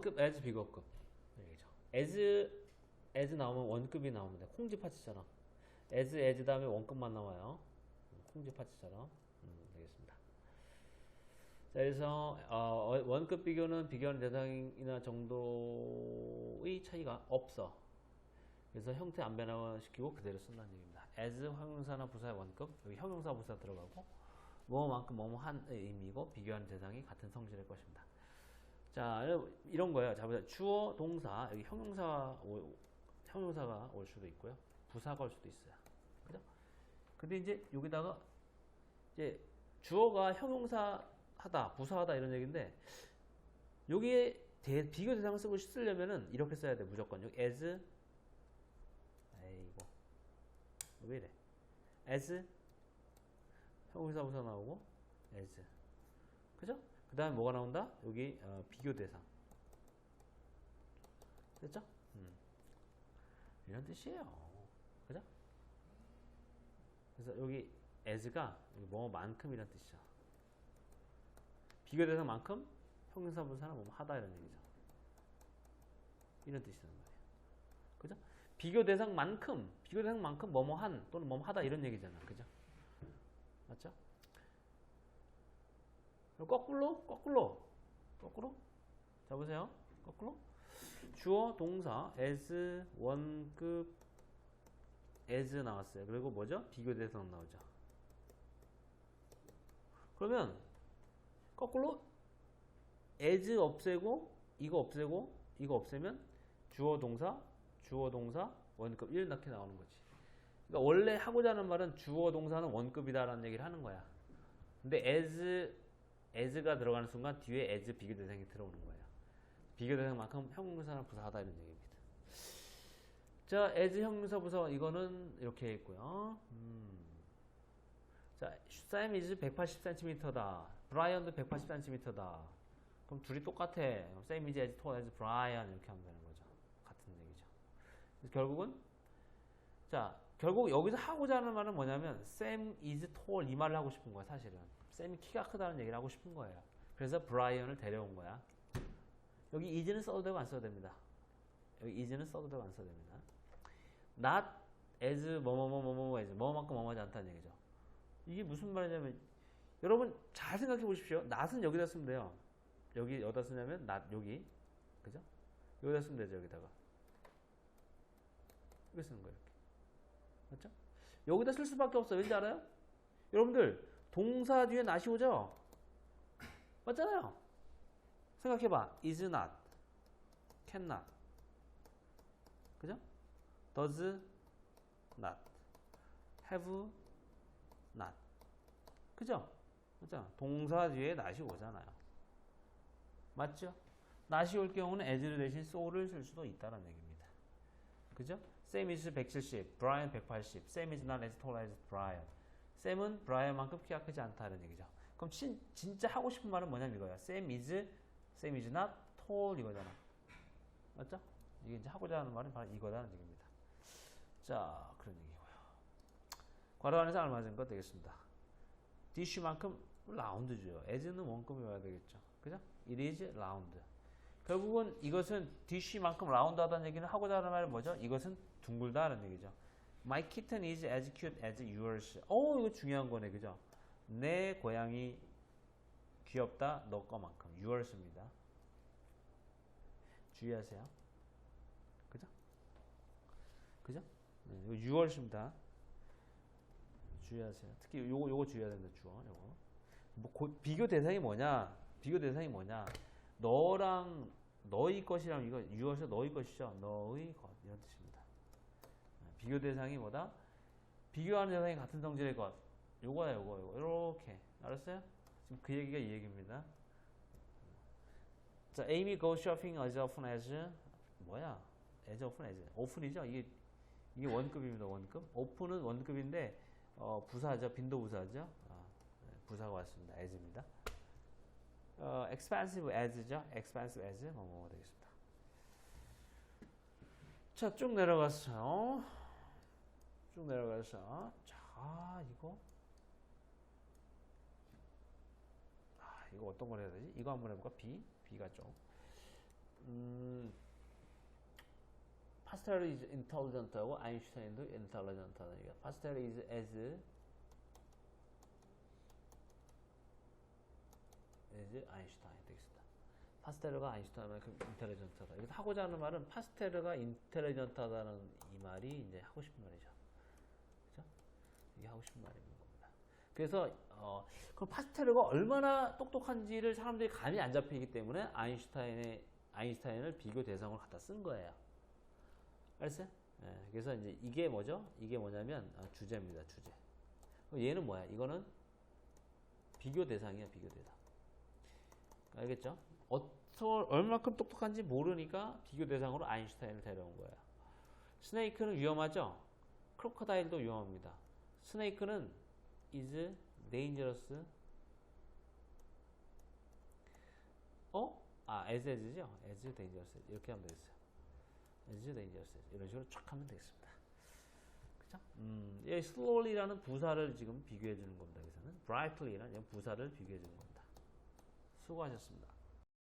원급 as 비거급 얘기죠. as as 나오면 원급이 나옵니다. 콩지 파츠처럼 as as 다음에 원급만 나와요. 콩지 파츠처럼 음, 되겠습니다. 자, 그래서 어, 원급 비교는 비교하는 대상이나 정도의 차이가 없어. 그래서 형태 안 변화시키고 그대로 쓴다는 얘기입니다. as 형용사나 부사의 원급 여기 형용사 부사 들어가고 뭐만큼 뭐뭐한 의미고 비교하는 대상이 같은 성질일 것입니다. 자 이런 거예요. 자 보자 주어 동사 여기 형용사 오- 형용사가 올 수도 있고요. 부사가 올 수도 있어요. 그죠? 근데 이제 여기다가 이제 주어가 형용사 하다, 부사하다 이런 얘기인데 여기에 대, 비교 대상을 쓰고 쓰려면은 이렇게 써야 돼 무조건 여기 as 에이고 왜 이래 as 형용사 부사 나오고 as 그죠? 그 다음에 뭐가 나온다? 여기 어, 비교 대상 됐죠? 음. 이런 뜻이에요 그죠? 그래서 여기 as가 여기 뭐만큼 이란 뜻이죠 비교 대상만큼 형용사 부사는 뭐 하다 이런 얘기죠 이런 뜻이란 말이에요 그죠? 비교 대상만큼 비교 대상만큼 뭐뭐 한 또는 뭐뭐 하다 이런 얘기잖아 그죠? 맞죠? 거꾸로 거꾸로 거꾸로. 자 보세요. 거꾸로. 주어 동사 as 원급 as 나왔어요. 그리고 뭐죠? 비교 대상 나오죠. 그러면 거꾸로 as 없애고 이거 없애고 이거 없애면 주어 동사 주어 동사 원급 1 이렇게 나오는 거지. 그러니까 원래 하고자 하는 말은 주어 동사는 원급이다 라는 얘기를 하는 거야. 근데 as as가 들어가는 순간 뒤에 as 비교 대상이 들어오는 거예요 비교 대상만큼 형용사나 부사하다 이런 얘기입니다 자 as 형용사 부사 이거는 이렇게 있고요 음. 자, 샘 is 180cm다. 브라이언도 180cm다. 그럼 둘이 똑같아. 샘 is as tall as 브라이언 이렇게 하면 되는 거죠. 같은 얘기죠. 그래서 결국은 자, 결국 여기서 하고자 하는 말은 뭐냐면 샘 is tall 이 말을 하고 싶은 거야, 사실은. 샘이 키가 크다는 얘기를 하고 싶은 거예요. 그래서 브라이언을 데려온 거야. 여기 is는 써도 되고 안 써도 됩니다. 여기 is는 써도 되고 안 써도 됩니다. not as 뭐뭐뭐뭐뭐 as 뭐만큼 뭐뭐하지 않다는 얘기죠. 이게 무슨 말이냐면 여러분 잘 생각해 보십시오. 낫은 여기다 쓰면 돼요. 여기 여기다 쓰냐면 낫 여기 그죠? 여기다 쓰면 되죠 여기다가 이렇게 쓰는 거예요 맞죠? 여기다 쓸 수밖에 없어 왠지 알아요? 여러분들 동사 뒤에 낫이 오죠? 맞잖아요. 생각해봐 is not, cannot 그죠? does not, have not. 그죠? 그죠? 동사 뒤에 not이 오잖아요. 맞죠? not이 올 경우는 as를 대신 so를 쓸 수도 있다는 얘기입니다. 그죠? Sam is 170, Brian 180, Sam is not as tall as Brian. Sam은 Brian만큼 키가 크지 않다는 얘기죠. 그럼 진, 진짜 하고 싶은 말은 뭐냐면 이거야. Sam is, Sam is not tall 이거잖아. 맞죠? 이게 이제 하고자 하는 말은 바로 이거라는 얘기입니다. 자, 그런 얘기고요. 괄호 안에서 알맞은 것 되겠습니다. 디쉬만큼 라운드죠. as는 원급이 와야 되겠죠. 그죠? It is round. 결국은 이것은 디쉬만큼 라운드하다는 얘기는 하고자 하는 말은 뭐죠? 이것은 둥글다는 얘기죠. My kitten is as cute as yours. 어, 이거 중요한 거네, 그죠? 내 고양이 귀엽다, 너 거만큼. yours입니다. 주의하세요. 그죠? 그죠? 네, 이거 6월입니다. 주의하세요. 특히 요거 요거 주의해야 된다. 주어 요거. 뭐 고- 비교 대상이 뭐냐? 비교 대상이 뭐냐? 너랑 너희 것이랑 이거 유어서 너희 것이죠. 너의 것 이런 뜻입니다. 네, 비교 대상이 뭐다? 비교하는 대상이 같은 성질의 것. 요거야 요거 요거 이렇게 알았어요? 지금 그 얘기가 이 얘기입니다. 자, Amy goes shopping as often as 뭐야? as often as 오픈이죠. 이게 이게 원급입니다. 원급. 오픈은 원급인데 어, 부사죠. 빈도 부사죠. 아, 네, 부사가 왔습니다. as입니다. 어, expensive as죠. expensive as 뭐뭐가 되겠습니다. 자, 쭉 내려가서 쭉 내려가서 자, 이거 아, 이거 어떤 걸 해야 되지? 이거 한번 해볼까? B? B가 좀 음, 파스텔 is intelligent하고 아인슈타인도 intelligent하다는 얘기야. 파스텔 is as as 아인슈타인 되겠습니다. 파스텔가 아인슈타인만큼 인텔리전트하다. 여기서 하고자 하는 말은 파스텔가 인텔리전트하다는 이 말이 이제 하고 싶은 말이죠. 그죠? 이게 하고 싶은 말인 겁니다. 그래서 어, 그 파스텔가 얼마나 똑똑한지를 사람들이 감이 안 잡히기 때문에 아인슈타인의 아인슈타인을 비교 대상으로 갖다 쓴 거예요. 알았어요? 예, 그래서 이제 이게 뭐죠? 이게 뭐냐면 아, 주제입니다. 주제. 얘는 뭐야? 이거는 비교 대상이야. 비교 대상. 알겠죠? 어떤 얼마큼 똑똑한지 모르니까 비교 대상으로 아인슈타인을 데려온 거예요. 스네이크는 위험하죠? 크로커다일도 위험합니다. 스네이크는 is dangerous. 어? 아, as as죠? as dangerous. 이렇게 하면 되겠어요. as dangerous. 이런 식으로 쫙 하면 되겠습니다. 그죠? 음, 이 slowly라는 부사를 지금 비교해 주는 겁니다. 여기서는 brightly라는 부사를 비교해 주는 겁니다. 수고하셨습니다.